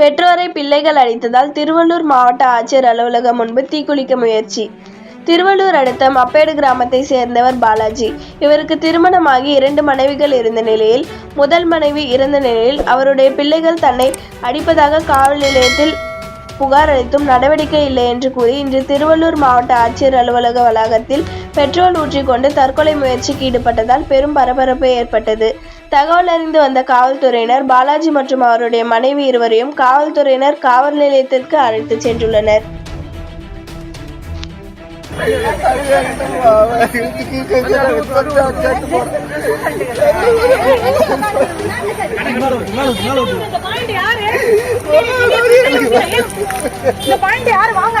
பெற்றோரை பிள்ளைகள் அடித்ததால் திருவள்ளூர் மாவட்ட ஆட்சியர் அலுவலகம் முன்பு தீக்குளிக்க முயற்சி. திருவள்ளூர் அடுத்த மப்பேடு கிராமத்தை சேர்ந்தவர் பாலாஜி. இவருக்கு திருமணமாகி இரண்டு மனைவிகள் இருந்த நிலையில் முதல் மனைவி இறந்த நிலையில் அவருடைய பிள்ளைகள் தன்னை அடிப்பதாக காவல் நிலையத்தில் புகார் அளித்தும் நடவடிக்கை இல்லை என்று கூறி இன்று திருவள்ளூர் மாவட்ட ஆட்சியர் அலுவலக வளாகத்தில் பெட்ரோல் ஊற்றிக்கொண்டு தற்கொலை முயற்சிக்கு ஈடுபட்டதால் பெரும் பரபரப்பு ஏற்பட்டது. தகவல் அறிந்து வந்த காவல்துறையினர் பாலாஜி மற்றும் அவருடைய மனைவி இருவரையும் காவல்துறையினர் காவல் நிலையத்திற்கு அழைத்துச் சென்றுள்ளனர். வாங்க.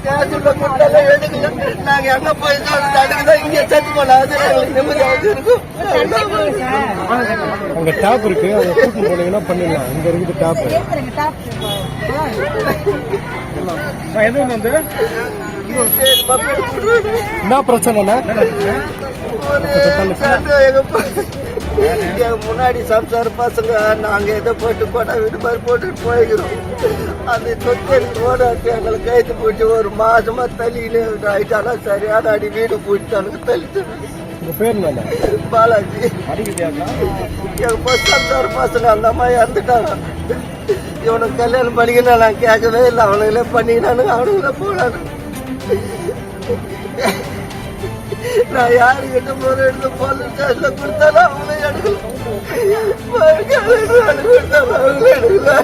என் மேல சொல்லுங்க. நாங்க எங்க போய் தடுக்குதான் இங்க போனாது நிம்மதியாவது இருக்கும் அங்க டேப் இருக்கு அதை கூட்டு போனீங்கன்னா பண்ணிடலாம் இங்க இருக்குது டேப் எதுவும் வந்து. என்ன பிரச்சனைண்ணா இங்க முன்னாடி சம்சார பசங்க நாங்க எதை போட்டு போட்டா வீடு மாதிரி போட்டுட்டு போய்க்கிறோம் அந்த சொத்து எடுத்து ஓடாட்டி எங்களை கைது போட்டு ஒரு மாசமா தள்ளியிலே ஆயிட்டாலும் சரியான அடி வீடு போயிட்டானுங்க தள்ளிட்டு. பாலாஜி. எங்க பஸ் சம்சார பசங்க அந்த அம்மா இறந்துட்டாங்க. இவனுக்கு கல்யாணம் பண்ணிக்கணும் நான் கேட்கவே இல்லை. அவனுங்களே பண்ணிக்கினானுங்க அவனுங்களே போனானு நான் யாரு கிட்ட போற எடுத்து போலீஸ் ஸ்டேஷன்ல கொடுத்தாலும் அவங்களே எடுக்கல. கொடுத்தாலும் அவங்களே எடுக்கல.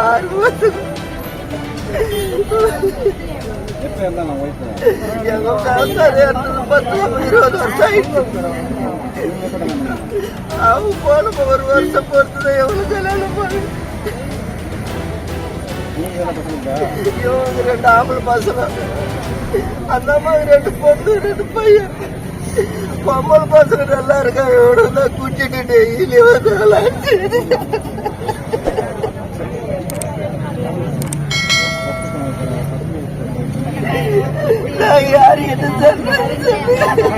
ஆறு மாசம் எங்க காசாரி பத்து இருபது வருஷம் ஆயிடுச்சு. போன ஒரு வருஷம் எவ்வளவு கல்யாணம் பண்ணு ஐயோ ரெண்டு ஆம்பளை பசங்க. அந்த அம்மா ரெண்டு பொண்ணு ரெண்டு பையன். பொம்பளை பசங்க நல்லா இருக்காங்க. இவனு தான் கூட்டிட்டு டெய்லி வந்து விளையாட்டு நான் யாருக்கிட்ட சொல்றேன் எந்த ஸ்டேஷன்ல கம்ப்ளைண்ட் கொடுத்தீங்க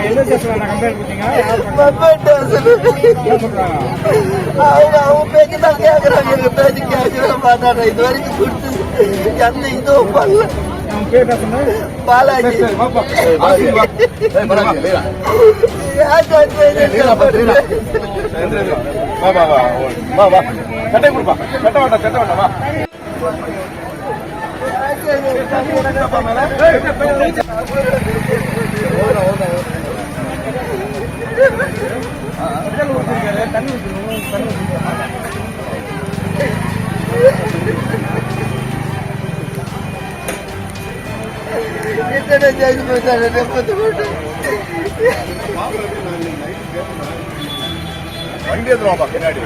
அவங்க அவங்க பேச்சு தான் கேட்கறாங்க எங்க பேச்சு கேட்கவே மாட்டாங்க. இது வரைக்கும் கொடுத்து எந்த இதுவும் பண்ணல. பாலாஜி. ஏன் சார் பேரு பண்றீங்க? சட்டை கொடுப்பா. சட்டை வேண்டாம் சட்டை வேண்டாம் வா. இத்தனை செய்து போயிட்டாரு நெப்பத்து போட்டு வண்டி எடுத்துருவாப்பா பின்னாடி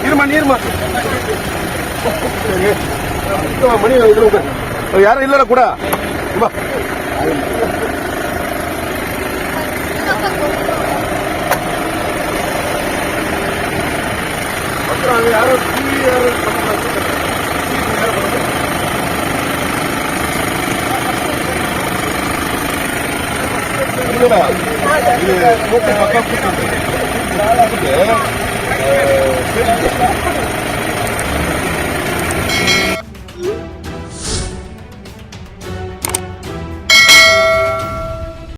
இருமா. நீர்மா மணி இதுல யாரும் இல்லடா கூட வா. அப்புறம் அங்க யாரோ டிவி யாரோ